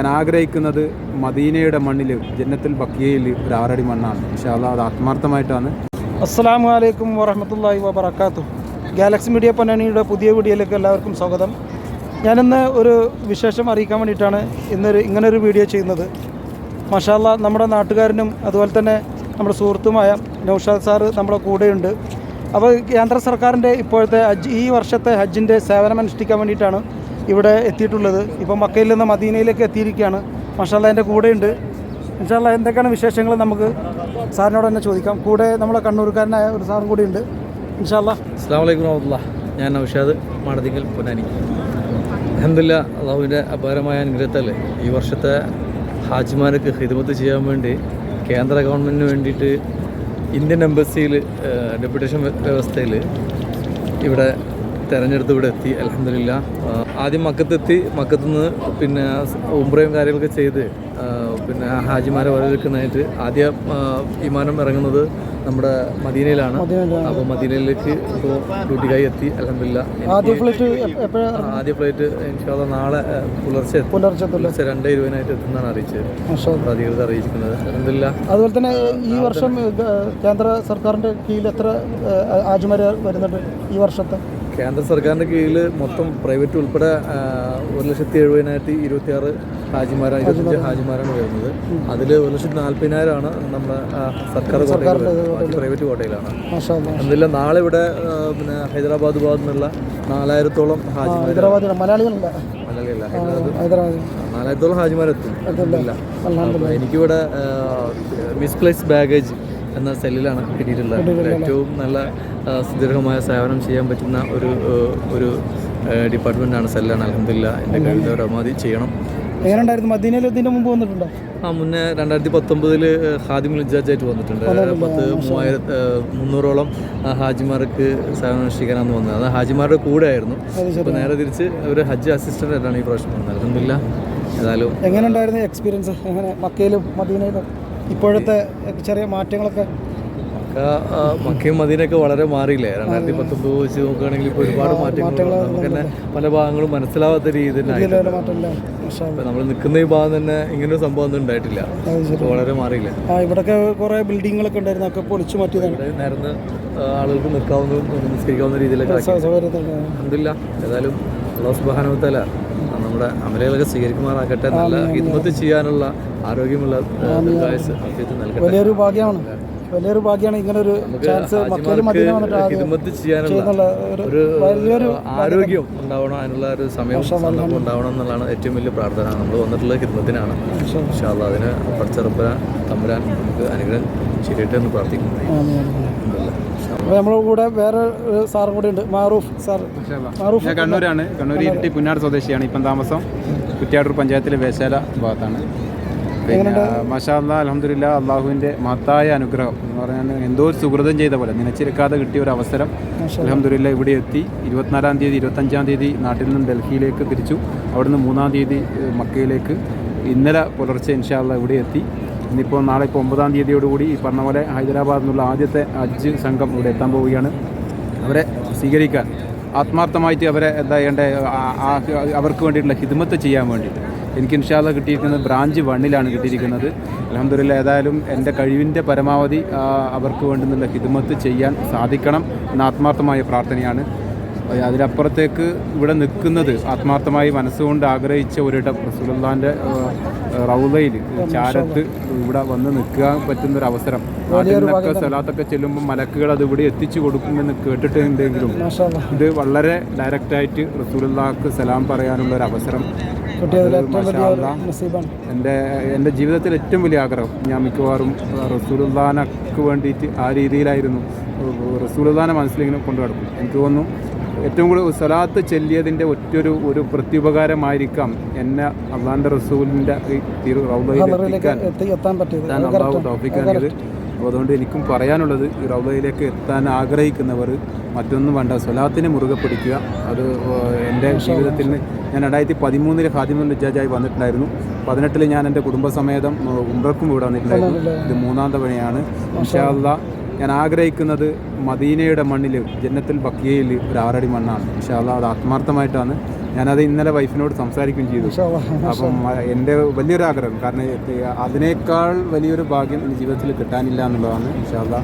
ഞാൻ ആഗ്രഹിക്കുന്നത് മദീനയുടെ മണ്ണിൽ ജന്നത്തിൽ ബക്കിയയിൽ ഒരു ആറടി മണ്ണാണ്. പക്ഷേ അത് അത് ആത്മാർത്ഥമായിട്ടാണ്. അസ്സാം വലൈക്കും വറഹമത്തല്ലാഹി വബർക്കാത്തു ഗാലക്സി മീഡിയ പൊന്നാനിയുടെ പുതിയ വീഡിയോയിലേക്ക് എല്ലാവർക്കും സ്വാഗതം. ഞാനിന്ന് ഒരു വിശേഷം അറിയിക്കാൻ വേണ്ടിയിട്ടാണ് ഇന്നൊരു ഇങ്ങനൊരു വീഡിയോ ചെയ്യുന്നത്. മഷാല്ല നമ്മുടെ നാട്ടുകാരനും അതുപോലെ തന്നെ നമ്മുടെ സുഹൃത്തുമായ നൗഷാദ് സാറ് നമ്മുടെ കൂടെയുണ്ട്. അപ്പോൾ കേന്ദ്ര സർക്കാരിന്റെ ഇപ്പോഴത്തെ ഹജ്ജ് ഈ വർഷത്തെ ഹജ്ജിന്റെ സേവനം അനുഷ്ഠിക്കാൻ വേണ്ടിയിട്ടാണ് ഇവിടെ എത്തിയിട്ടുള്ളത്. ഇപ്പോൾ മക്കയിൽ നിന്ന് മദീനയിലേക്ക് എത്തിയിരിക്കുകയാണ്. മഷാല എന്റെ കൂടെയുണ്ട്. മഷാല എന്തൊക്കെയാണ് വിശേഷങ്ങൾ നമുക്ക് സാറിനോട് തന്നെ ചോദിക്കാം. കൂടെ നമ്മളെ കണ്ണൂർക്കാരനായ ഒരു സാറും കൂടി ഉണ്ട്. ഇൻഷാല്ല. അസ്സാം വലൈക്കും വറഹമുല്ല ഞാൻ നൌഷാദ് മാടതിങ്കൽ പൊന്നാനി. അഹമ്മദില്ല അള്ളാഹുവിന്റെ അപാരമായ അനുഗ്രഹത്താൽ ഈ വർഷത്തെ ഹാജിമാർക്ക് ഹിദ്മത്ത് ചെയ്യാൻ വേണ്ടി കേന്ദ്ര ഗവൺമെന്റിന് വേണ്ടിയിട്ട് ഇന്ത്യൻ എംബസിയിൽ ഡെപ്യൂട്ടേഷൻ വ്യവസ്ഥയിൽ ഇവിടെ തെരഞ്ഞെടുത്ത് ഇവിടെ എത്തി അലഹമില്ല ആദ്യം മക്കത്തെത്തി മക്കത്തു നിന്ന് പിന്നെ ഉംറയും കാര്യങ്ങളൊക്കെ ചെയ്ത് പിന്നെ ഹാജിമാരെ വരവേൽക്കുന്നതായിട്ട് ആദ്യം വിമാനം ഇറങ്ങുന്നത് നമ്മുടെ മദീനയിലാണ്. അപ്പോൾ മദീനയിലേക്ക് ഇപ്പോൾ ഡ്യൂട്ടിക്കായി എത്തി അലഹമില്ല ആദ്യ ഫ്ലൈറ്റ് ആദ്യ ഫ്ലൈറ്റ് എനിക്ക് നാളെ പുലർച്ചെ. പുലർച്ചെ പുലർച്ചെ രണ്ട് ഇരുപതിനായിട്ട് എത്തുന്നതാണ് അറിയിച്ചത്. അധികൃതർ അറിയിച്ചിരിക്കുന്നത്. അലഹമില്ല അതുപോലെ തന്നെ ഈ വർഷം കേന്ദ്ര സർക്കാരിന്റെ കീഴിൽ എത്ര ഹാജിമാർ വരുന്നുണ്ട് ഈ വർഷത്തെ? കേന്ദ്ര സർക്കാരിന്റെ കീഴിൽ മൊത്തം പ്രൈവറ്റ് ഉൾപ്പെടെ ഒരു ലക്ഷത്തി എഴുപതിനായിരത്തി ഇരുപത്തി ആറ് ഹാജിമാരാണ് ഇരുപത്തഞ്ച് ഹാജിമാരാണ്. വരുന്നത്. അതിൽ ഒരു ലക്ഷത്തി നാൽപ്പതിനായിരമാണ് നമ്മുടെ സർക്കാർ പ്രൈവറ്റ് കോട്ടയിലാണ്. എന്നില്ല നാളെ ഇവിടെ പിന്നെ ഹൈദരാബാദ് ഭാഗത്തു നിന്നുള്ള നാലായിരത്തോളം ഹാജിമാർ നാലായിരത്തോളം ഹാജിമാരെത്തും. എനിക്കിവിടെ മിസ്പ്ലേസ് ബാഗേജ് എന്ന സെല്ലിലാണ് കിട്ടിയിട്ടുള്ളത്. ഏറ്റവും നല്ല സുദീർഘമായ സേവനം ചെയ്യാൻ പറ്റുന്ന ഒരു ഒരു ഡിപ്പാർട്ട്മെന്റാണ് സെല്ലാണ്. അലഹമില്ല എന്റെ കഴിവിന്റെ ചെയ്യണം. മദീനയിൽ ഇതിന്റെ മുമ്പ് വന്നിട്ടുണ്ടോ? ആ മുന്നേ രണ്ടായിരത്തി പത്തൊമ്പതിൽ ഹാദിമുൽ ജഡ്ജായിട്ട് വന്നിട്ടുണ്ട്. പത്ത് മൂവായിരത്തി മുന്നൂറോളം ഹാജിമാർക്ക് സേവനം അനുഷ്ഠിക്കാനാണ് വന്നത്. അത് ഹാജിമാരുടെ കൂടെ ആയിരുന്നു അപ്പോൾ നേരെ തിരിച്ച് ഒരു ഹജ്ജ് അസിസ്റ്റന്റ് ആയിട്ടാണ് ഈ പ്രാവശ്യം വന്നത്. അലഹമില്ല ഏതായാലും എങ്ങനെ ഉണ്ടായിരുന്നു എക്സ്പീരിയൻസ് എങ്ങനെ മക്കയിലും മദീനയിലും? ഇപ്പോഴത്തെ ചെറിയ മാറ്റങ്ങളൊക്കെ? മക്കയും മദീനൊക്കെ വളരെ മാറിയില്ലേ? രണ്ടായിരത്തി പത്തൊമ്പത് വെച്ച് നോക്കുകയാണെങ്കിൽ ഇപ്പോൾ ഒരുപാട് മാറ്റങ്ങൾ നമുക്ക് തന്നെ പല ഭാഗങ്ങളും മനസ്സിലാവാത്ത ഇപ്പൊ നമ്മൾ നിൽക്കുന്ന ഈ ഭാഗം തന്നെ ഇങ്ങനെ ഒരു സംഭവം ഒന്നും ഉണ്ടായിട്ടില്ല. വളരെ മാറിയില്ല? ഇവിടെയൊക്കെ കുറേ ബിൽഡിങ്ങുകളൊക്കെ ഉണ്ടായിരുന്നു. ഒക്കെ പൊളിച്ചു മാറ്റിയതാണ്. നേരത്തെ ആളുകൾക്ക് നിൽക്കാവുന്നതും നിസ്കരിക്കാവുന്ന രീതിയിലൊക്കെ അൽഹംദുലില്ലാ. ഏതായാലും അള്ളാഹു സുബാനുത്തല നമ്മുടെ അമലകളൊക്കെ സ്വീകരിക്കുമാറാകട്ടെ. നല്ല ഹിദ്മത്ത് ചെയ്യാനുള്ള ആരോഗ്യമുള്ള നൽകട്ടെ. വലിയൊരു ഭാഗ്യമാണ്. വലിയൊരു ഭാഗ്യമാണ് ഇങ്ങനെ ഒരു ചാൻസ് ഹിദ്മത്ത് ചെയ്യാനുള്ള ഒരു വലിയൊരു ആരോഗ്യം ഉണ്ടാവണം അതിനുള്ള ഒരു സമയം സന്ദർഭം ഉണ്ടാവണം എന്നുള്ളതാണ് ഏറ്റവും വലിയ പ്രാർത്ഥന. നമ്മൾ വന്നിട്ടുള്ളത് ഹിദ്മത്തിനാണ് പക്ഷേ അതിന് പടച്ചെറുപ്പ തമ്പുരാൻ നമുക്ക് അനുഗ്രഹം ശരിയായിട്ട് എന്ന് പ്രാർത്ഥിക്കുന്നു. അപ്പോൾ നമ്മുടെ കൂടെ വേറെ സാറും കൂടെ ഉണ്ട്. മാറൂഫ് സാർ മാറൂഫ് ഞാൻ കണ്ണൂരാണ്. കണ്ണൂർ ഇരിട്ടി പുന്നാട് സ്വദേശിയാണ്. ഇപ്പം താമസം കുറ്റ്യാടൂർ പഞ്ചായത്തിലെ വേശാല ഭാഗത്താണ്. പിന്നെ മഷാല്ല അലഹമില്ല അള്ളാഹുവിന്റെ മഹത്തായ അനുഗ്രഹം എന്ന് പറഞ്ഞാൽ എന്തോ ഒരു സുഹൃതം ചെയ്ത പോലെ നിനച്ചിരിക്കാതെ കിട്ടിയ ഒരു അവസരം അലഹമില്ല ഇവിടെ എത്തി. ഇരുപത്തിനാലാം തീയതി ഇരുപത്തഞ്ചാം തീയതി നാട്ടിൽ നിന്നും ഡൽഹിയിലേക്ക് തിരിച്ചു. അവിടുന്ന് മൂന്നാം തീയതി മക്കയിലേക്ക്. ഇന്നലെ പുലർച്ചെ ഇൻഷാല്ല ഇവിടെ എത്തി. ഇന്നിപ്പോൾ നാളെ ഇപ്പോൾ ഒമ്പതാം തീയതിയോടുകൂടി ഈ പറഞ്ഞ പോലെ ഹൈദരാബാദിൽ നിന്നുള്ള ആദ്യത്തെ ഹജ്ജ് സംഘം ഇവിടെ എത്താൻ പോവുകയാണ്. അവരെ സ്വീകരിക്കാൻ ആത്മാർത്ഥമായിട്ട് അവരെ എന്താ ചെയ്യേണ്ട അവർക്ക് വേണ്ടിയിട്ടുള്ള ഹിദ്മത്ത് ചെയ്യാൻ വേണ്ടിയിട്ട്. എനിക്ക് ഇൻഷാല്ല കിട്ടിയിരിക്കുന്നത് ബ്രാഞ്ച് വണ്ണിലാണ് കിട്ടിയിരിക്കുന്നത്. അലഹമ്മദില്ല ഏതായാലും എന്റെ കഴിവിന്റെ പരമാവധി അവർക്ക് വേണ്ടുന്നുള്ള ഹിദ്മത്ത് ചെയ്യാൻ സാധിക്കണം എന്ന ആത്മാർത്ഥമായ പ്രാർത്ഥനയാണ്. അതിലപ്പുറത്തേക്ക് ഇവിടെ നിൽക്കുന്നത് ആത്മാർത്ഥമായി മനസ്സുകൊണ്ട് ആഗ്രഹിച്ച ഒരിടം റസൂലുള്ളാന്റെ റൗലയിൽ ചാരത്ത് ഇവിടെ വന്ന് നിൽക്കാൻ പറ്റുന്ന ഒരു അവസരം നാട്ടിൽ നിന്നൊക്കെ സ്ഥലത്തൊക്കെ ചെല്ലുമ്പോൾ മലക്കുകൾ അത് ഇവിടെ എത്തിച്ചു കൊടുക്കുമെന്ന് കേട്ടിട്ടുണ്ടെങ്കിലും ഇത് വളരെ ഡയറക്റ്റായിട്ട് റസൂലുള്ളാക്ക് സലാം പറയാനുള്ള ഒരു അവസരം എന്റെ എന്റെ ജീവിതത്തിൽ ഏറ്റവും വലിയ ആഗ്രഹം. ഞാൻ മിക്കവാറും റസൂലുള്ളാനക്ക് വേണ്ടിയിട്ട് ആ രീതിയിലായിരുന്നു റസൂലുള്ളാനെ മനസ്സിലിങ്ങനെ കൊണ്ടു നടക്കും എനിക്ക് തോന്നുന്നു ഏറ്റവും കൂടുതൽ സ്വലാത്ത് ചെല്ലിയതിന്റെ ഒറ്റൊരു ഒരു പ്രത്യുപകാരമായിരിക്കാം എന്നെ അള്ളാന്റെ റസൂലിന്റെ എത്താൻ പറ്റിയത്. അപ്പോൾ അതുകൊണ്ട് എനിക്കും പറയാനുള്ളത് ഈ റൗദയിലേക്ക് എത്താൻ ആഗ്രഹിക്കുന്നവർ മറ്റൊന്നും വേണ്ട. സ്വലാത്തിനെ മുറുകെ പിടിക്കുക. അത് എന്റെ ജീവിതത്തിൽ നിന്ന് ഞാൻ രണ്ടായിരത്തി പതിമൂന്നിൽ ഹാദിമുൽ ജാജായി വന്നിട്ടുണ്ടായിരുന്നു. പതിനെട്ടിൽ ഞാൻ എന്റെ കുടുംബസമേതം ഉംറക്കും ഇവിടെ വന്നിട്ടുണ്ടായിരുന്നു. ഇത് മൂന്നാം തവണയാണ്. ഇൻഷാല്ല ഞാൻ ആഗ്രഹിക്കുന്നത് മദീനയുടെ മണ്ണിൽ ജന്നത്തിൽ ബക്കിയയിൽ ഒരു ആറടി മണ്ണാണ്. ഇൻഷാല്ല അത് ആത്മാർത്ഥമായിട്ടാണ്. ഞാനത് ഇന്നലെ വൈഫിനോട് സംസാരിക്കുകയും ചെയ്തു. അപ്പം എന്റെ വലിയൊരു ആഗ്രഹം കാരണം അതിനേക്കാൾ വലിയൊരു ഭാഗ്യം എന്റെ ജീവിതത്തിൽ കിട്ടാനില്ല എന്നുള്ളതാണ് ഇൻഷാല്ല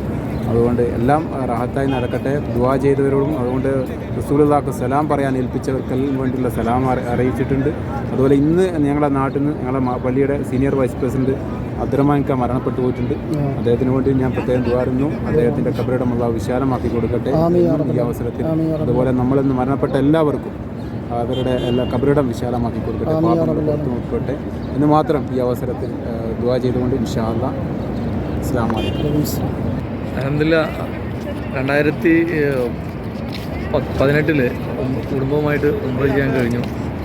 അതുകൊണ്ട് എല്ലാം റാഹത്തായി നടക്കട്ടെ. ദുവാ ചെയ്തവരോടും അതുകൊണ്ട് റസൂലുള്ളാഹ്ക്ക് സലാം പറയാൻ ഏൽപ്പിച്ചവർക്കെല്ലാം വേണ്ടിയുള്ള സലാം അറിയിച്ചിട്ടുണ്ട്. അതുപോലെ ഇന്ന് ഞങ്ങളുടെ നാട്ടിൽ നിന്ന് ഞങ്ങളുടെ പള്ളിയുടെ സീനിയർ വൈസ് പ്രസിഡന്റ് അബ്ദുറഹ്മാൻക മരണപ്പെട്ടു പോയിട്ടുണ്ട്. അദ്ദേഹത്തിന് വേണ്ടി ഞാൻ പ്രത്യേകം ദ്വാരുന്നു. അദ്ദേഹത്തിന്റെ കബറിടം ഉള്ള വിശാലമാക്കി കൊടുക്കട്ടെ. ഈ അവസരത്തിൽ അതുപോലെ നമ്മളിന്ന് മരണപ്പെട്ട എല്ലാവർക്കും അവരുടെ എല്ലാ കബറിടം വിശാലമാക്കി കൊടുക്കട്ടെ. പാപങ്ങൾ പുറത്തു നോക്കട്ടെ എന്ന് മാത്രം ഈ അവസരത്തിൽ ദുവാ ദുആ ചെയ്തുകൊണ്ട് ഇൻഷാ അല്ലാ അസ്സാം വലൈക്കും അലഹമില്ല രണ്ടായിരത്തി പതിനെട്ടിൽ കുടുംബവുമായിട്ട് ഉംറ ചെയ്യാൻ കഴിഞ്ഞു.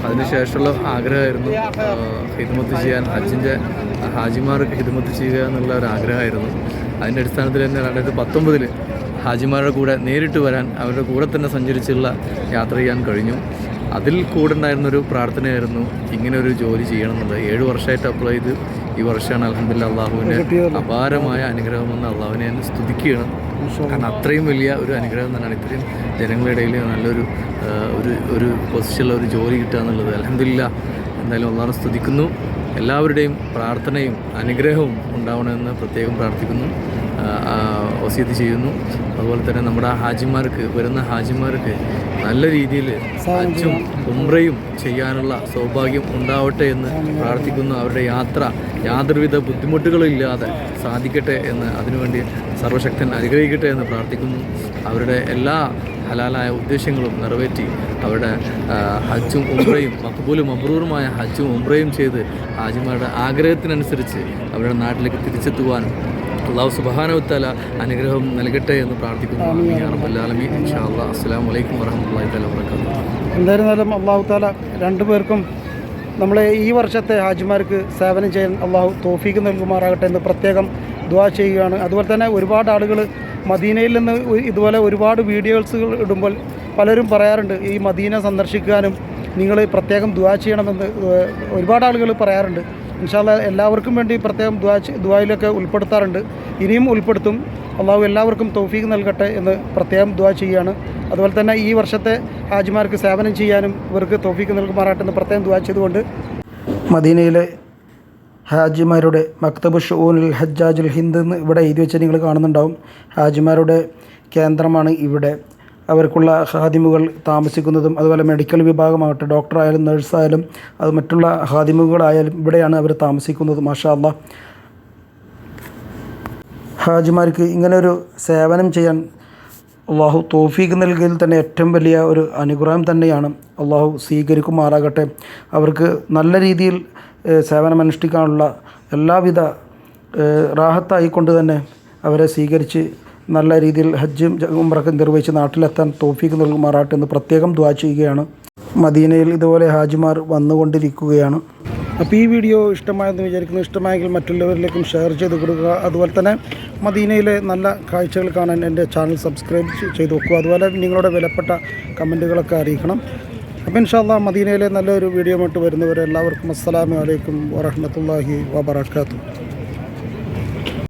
അതിനുശേഷമുള്ള ആഗ്രഹമായിരുന്നു. ഹിദ്മത്ത് ചെയ്യാൻ ഹജ്ജിന്റെ ഹാജിമാർക്ക് ഹിദ്മത്ത് ചെയ്യുക എന്നുള്ള ഒരു ആഗ്രഹമായിരുന്നു. അതിന്റെ അടിസ്ഥാനത്തിൽ തന്നെ രണ്ടായിരത്തി പത്തൊമ്പതിൽ ഹാജിമാരുടെ കൂടെ നേരിട്ട് വരാൻ അവരുടെ കൂടെ തന്നെ സഞ്ചരിച്ചുള്ള യാത്ര ചെയ്യാൻ കഴിഞ്ഞു. അതിൽ കൂടെ ഉണ്ടായിരുന്നൊരു പ്രാർത്ഥനയായിരുന്നു ഇങ്ങനെ ഒരു ജോലി ചെയ്യണം ഏഴ് വർഷമായിട്ട് അപ്ലൈ ചെയ്ത് ഈ വർഷമാണ് അലഹമില്ല അള്ളാഹുവിന്റെ അപാരമായ അനുഗ്രഹമെന്ന് അള്ളാഹുവിനെ ഞാൻ സ്തുതിക്കുകയാണ്. കാരണം അത്രയും വലിയ ഒരു അനുഗ്രഹം തന്നെയാണ്. ഇത്രയും ജനങ്ങളുടെ ഇടയിൽ നല്ലൊരു ഒരു ഒരു പൊസിഷനിലുള്ള ഒരു ജോലി കിട്ടുക എന്നുള്ളത് അലഹമില്ല എന്തായാലും അള്ളാഹെ സ്തുതിക്കുന്നു. എല്ലാവരുടെയും പ്രാർത്ഥനയും അനുഗ്രഹവും ഉണ്ടാവണമെന്ന് പ്രത്യേകം പ്രാർത്ഥിക്കുന്നു. വസീത് ചെയ്യുന്നു. അതുപോലെ തന്നെ നമ്മുടെ ഹാജിമാർക്ക് വരുന്ന ഹാജിമാർക്ക് നല്ല രീതിയിൽ ഹജ്ജും ഉംറയും ചെയ്യാനുള്ള സൗഭാഗ്യം ഉണ്ടാവട്ടെ എന്ന് പ്രാർത്ഥിക്കുന്നു. അവരുടെ യാത്ര യാതൊരുവിധ ബുദ്ധിമുട്ടുകളും ഇല്ലാതെ സാധിക്കട്ടെ എന്ന് അതിനുവേണ്ടി സർവശക്തൻ അനുഗ്രഹിക്കട്ടെ എന്ന് പ്രാർത്ഥിക്കുന്നു. അവരുടെ എല്ലാ ഹലാലായ ഉദ്ദേശങ്ങളും നിറവേറ്റി അവരുടെ ഹജ്ജും ഉംറയും മക്കബൂലും അബ്രൂറുമായ ഹജ്ജും ഉംറയും ചെയ്ത് ഹാജിമാരുടെ ആഗ്രഹത്തിനനുസരിച്ച് അവരുടെ നാട്ടിലേക്ക് തിരിച്ചെത്തുവാനും അള്ളാഹു സുബാനവത്തല അനുഗ്രഹം നൽകട്ടെ എന്ന് പ്രാർത്ഥിക്കുന്നു. വലൈക്കും ഇൻഷാ അസ്സലാമു അലൈക്കും വറഹ്മത്തുള്ളാഹി തആല വബറകാതുഹു. എന്തായിരുന്നാലും അള്ളാഹു താല രണ്ടു പേർക്കും നമ്മളെ ഈ വർഷത്തെ ഹാജിമാർക്ക് സേവനം ചെയ്യാൻ അള്ളാഹു തോഫീക്ക് നൽകുമാറാകട്ടെ എന്ന് പ്രത്യേകം ദുവാ ചെയ്യുകയാണ്. അതുപോലെ തന്നെ ഒരുപാട് ആളുകൾ മദീനയിൽ നിന്ന് ഇതുപോലെ ഒരുപാട് വീഡിയോസുകൾ ഇടുമ്പോൾ പലരും പറയാറുണ്ട് ഈ മദീന സന്ദർശിക്കാനും നിങ്ങൾ പ്രത്യേകം ദുവാ ചെയ്യണമെന്ന് ഒരുപാട് ആളുകൾ പറയാറുണ്ട്. ഇൻഷാല്ല എല്ലാവർക്കും വേണ്ടി പ്രത്യേകം ദ്വാ ദ്വായിലൊക്കെ ഉൾപ്പെടുത്താറുണ്ട്. ഇനിയും ഉൾപ്പെടുത്തും. അള്ളാഹു എല്ലാവർക്കും തൗഫീഖ് നൽകട്ടെ എന്ന് പ്രത്യേകം ദ്വാ ചെയ്യുകയാണ്. അതുപോലെ തന്നെ ഈ വർഷത്തെ ഹാജിമാർക്ക് സേവനം ചെയ്യാനും ഇവർക്ക് തൗഫീഖ് നൽകുമാറാട്ടെ എന്ന് പ്രത്യേകം ദ്വാ ചെയ്തുകൊണ്ട് മദീനയിലെ ഹാജിമാരുടെ മക്തബ് ഷൂനിൽ ഹജ്ജാജുൽ ഹിന്ദ് എന്ന് ഇവിടെ എഴുതി വെച്ച് നിങ്ങൾ കാണുന്നുണ്ടാവും. ഹാജിമാരുടെ കേന്ദ്രമാണ് ഇവിടെ. അവർക്കുള്ള ഹാദിമുകൾ താമസിക്കുന്നതും അതുപോലെ മെഡിക്കൽ വിഭാഗമാകട്ടെ ഡോക്ടറായാലും നഴ്സായാലും അത് മറ്റുള്ള ഹാദിമുകളായാലും ഇവിടെയാണ് അവർ താമസിക്കുന്നത് മാഷാ അള്ളാഹ് ഹാജിമാർക്ക് ഇങ്ങനൊരു സേവനം ചെയ്യാൻ അള്ളാഹു തോഫീക്ക് നൽകിയതിൽ തന്നെ ഏറ്റവും വലിയ ഒരു അനുഗ്രഹം തന്നെയാണ്. അള്ളാഹു സ്വീകരിക്കുമാറാകട്ടെ. അവർക്ക് നല്ല രീതിയിൽ സേവനമനുഷ്ഠിക്കാനുള്ള എല്ലാവിധ റാഹത്തായിക്കൊണ്ട് തന്നെ അവരെ സ്വീകരിച്ച് നല്ല രീതിയിൽ ഹജ്ജും ഉംറക്കും നിർവഹിച്ച് നാട്ടിലെത്താൻ തോഫീക്ക് നൽകുമാറാട്ടെ എന്ന് പ്രത്യേകം ദ്വാ ചെയ്യുകയാണ്. മദീനയിൽ ഇതുപോലെ ഹാജിമാർ വന്നുകൊണ്ടിരിക്കുകയാണ്. അപ്പോൾ ഈ വീഡിയോ ഇഷ്ടമായെന്ന് വിചാരിക്കുന്നു. ഇഷ്ടമായെങ്കിൽ മറ്റുള്ളവരിലേക്കും ഷെയർ ചെയ്ത് കൊടുക്കുക. അതുപോലെ തന്നെ മദീനയിലെ നല്ല കാഴ്ചകൾ കാണാൻ എന്റെ ചാനൽ സബ്സ്ക്രൈബ് ചെയ്ത് വെക്കുക. അതുപോലെ നിങ്ങളുടെ വിലപ്പെട്ട കമന്റുകളൊക്കെ അറിയിക്കണം. അപ്പോൾ ഇൻഷാല്ല മദീനയിലെ നല്ലൊരു വീഡിയോ ആയിട്ട് വരുന്നവരെ എല്ലാവർക്കും അസ്സലാമു അലൈക്കും വറഹ്മത്തുള്ളാഹി വബറകാതുഹു.